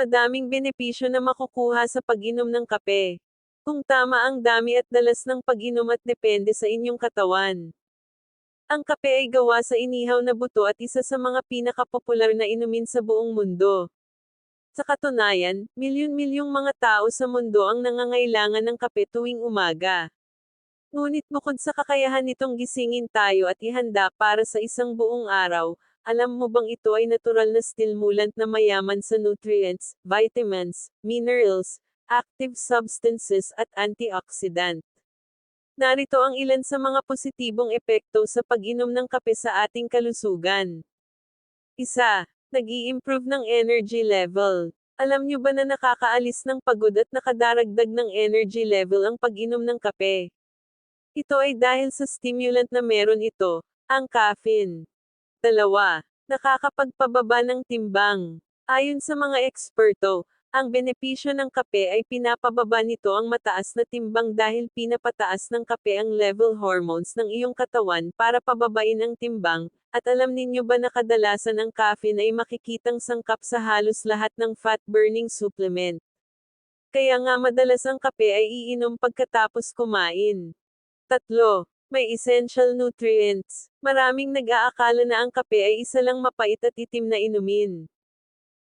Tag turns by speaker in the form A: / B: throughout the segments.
A: Madaming benepisyo na makukuha sa pag-inom ng kape. Kung tama ang dami at dalas ng pag-inom at depende sa inyong katawan. Ang kape ay gawa sa inihaw na buto at isa sa mga pinakapopular na inumin sa buong mundo. Sa katunayan, milyon-milyong mga tao sa mundo ang nangangailangan ng kape tuwing umaga. Ngunit bukod sa kakayahan nitong gisingin tayo at ihanda para sa isang buong araw, alam mo bang ito ay natural na stimulant na mayaman sa nutrients, vitamins, minerals, active substances at antioxidant. Narito ang ilan sa mga positibong epekto sa pag-inom ng kape sa ating kalusugan. Isa, nag-i-improve ng energy level. Alam nyo ba na nakakaalis ng pagod at nakadaragdag ng energy level ang pag-inom ng kape? Ito ay dahil sa stimulant na meron ito, ang caffeine. Dalawa, nakakapagpababa ng timbang. Ayon sa mga eksperto, ang benepisyo ng kape ay pinapababa nito ang mataas na timbang dahil pinapataas ng kape ang level hormones ng iyong katawan para pababain ang timbang, at alam ninyo ba na kadalasan ang caffeine ay makikitang sangkap sa halos lahat ng fat-burning supplement. Kaya nga madalas ang kape ay iinom pagkatapos kumain. Tatlo, may essential nutrients. Maraming nag-aakala na ang kape ay isa lang mapait at itim na inumin.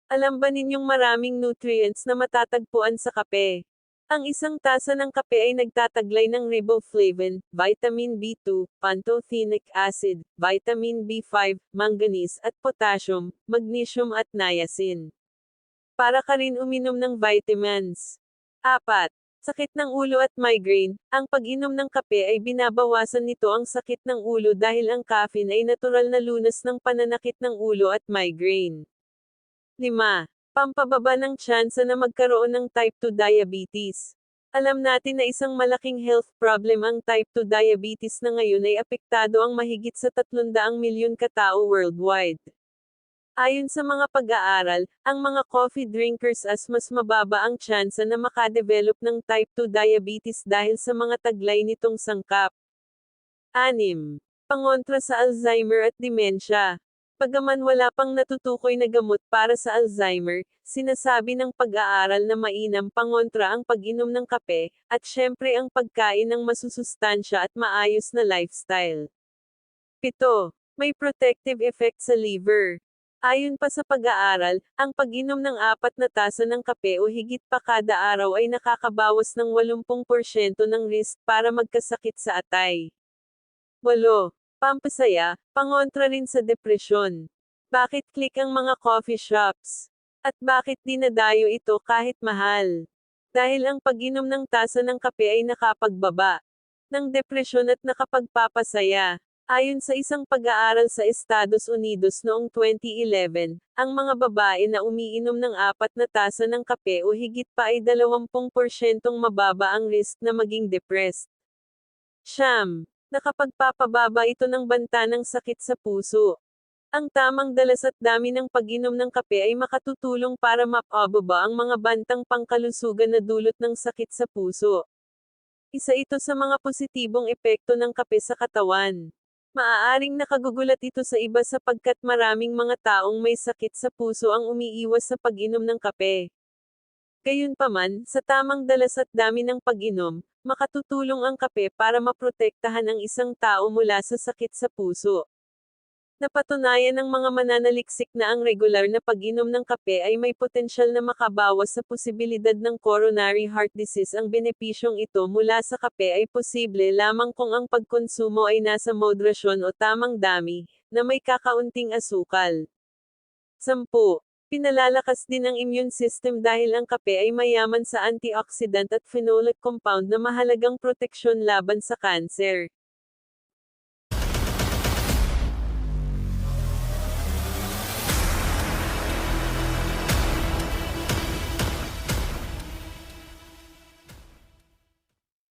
A: Alam ba ninyong maraming nutrients na matatagpuan sa kape? Ang isang tasa ng kape ay nagtataglay ng riboflavin, vitamin B2, pantothenic acid, vitamin B5, manganese at potassium, magnesium at niacin. Para ka rin uminom ng vitamins. 4. Sakit ng ulo at migraine. Ang pag-inom ng kape ay binabawasan nito ang sakit ng ulo dahil ang caffeine ay natural na lunas ng pananakit ng ulo at migraine. 5. Pampababa ng tsansa na magkaroon ng type 2 diabetes. Alam natin na isang malaking health problem ang type 2 diabetes na ngayon ay apektado ang mahigit sa 300 milyon katao worldwide. Ayon sa mga pag-aaral, ang mga coffee drinkers as mas mababa ang tsansa na makadevelop ng type 2 diabetes dahil sa mga taglay nitong sangkap. 6. Pangontra sa Alzheimer at demensya. Pagaman wala pang natutukoy na gamot para sa Alzheimer, sinasabi ng pag-aaral na mainam pangontra ang pag-inom ng kape, at syempre ang pagkain ng masusustansya at maayos na lifestyle. 7. May protective effect sa liver. Ayon pa sa pag-aaral, ang pag-inom ng apat na tasa ng kape o higit pa kada araw ay nakakabawas ng 80% ng risk para magkasakit sa atay. 8. Pampasaya, pangontra rin sa depresyon. Bakit click ang mga coffee shops? At bakit dinadayo ito kahit mahal? Dahil ang pag-inom ng tasa ng kape ay nakapagbaba ng depresyon at nakapagpapasaya. Ayon sa isang pag-aaral sa Estados Unidos noong 2011, ang mga babae na umiinom ng apat na tasa ng kape o higit pa ay 20% mababa ang risk na maging depressed. Siyam. Nakapagpapababa ito ng banta ng sakit sa puso. Ang tamang dalas at dami ng pag-inom ng kape ay makatutulong para mapababa ang mga bantang pangkalusugan na dulot ng sakit sa puso. Isa ito sa mga positibong epekto ng kape sa katawan. Maaaring nakagugulat ito sa iba sapagkat maraming mga taong may sakit sa puso ang umiiwas sa pag-inom ng kape. Gayunpaman, sa tamang dalas at dami ng pag-inom, makatutulong ang kape para maprotektahan ang isang tao mula sa sakit sa puso. Napatunayan ng mga mananaliksik na ang regular na pag-inom ng kape ay may potensyal na makabawas sa posibilidad ng coronary heart disease. Ang benepisyong ito mula sa kape ay posible lamang kung ang pagkonsumo ay nasa moderasyon o tamang dami, na may kakaunting asukal. 10. Pinalalakas din ang immune system dahil ang kape ay mayaman sa antioxidant at phenolic compound na mahalagang proteksyon laban sa kanser.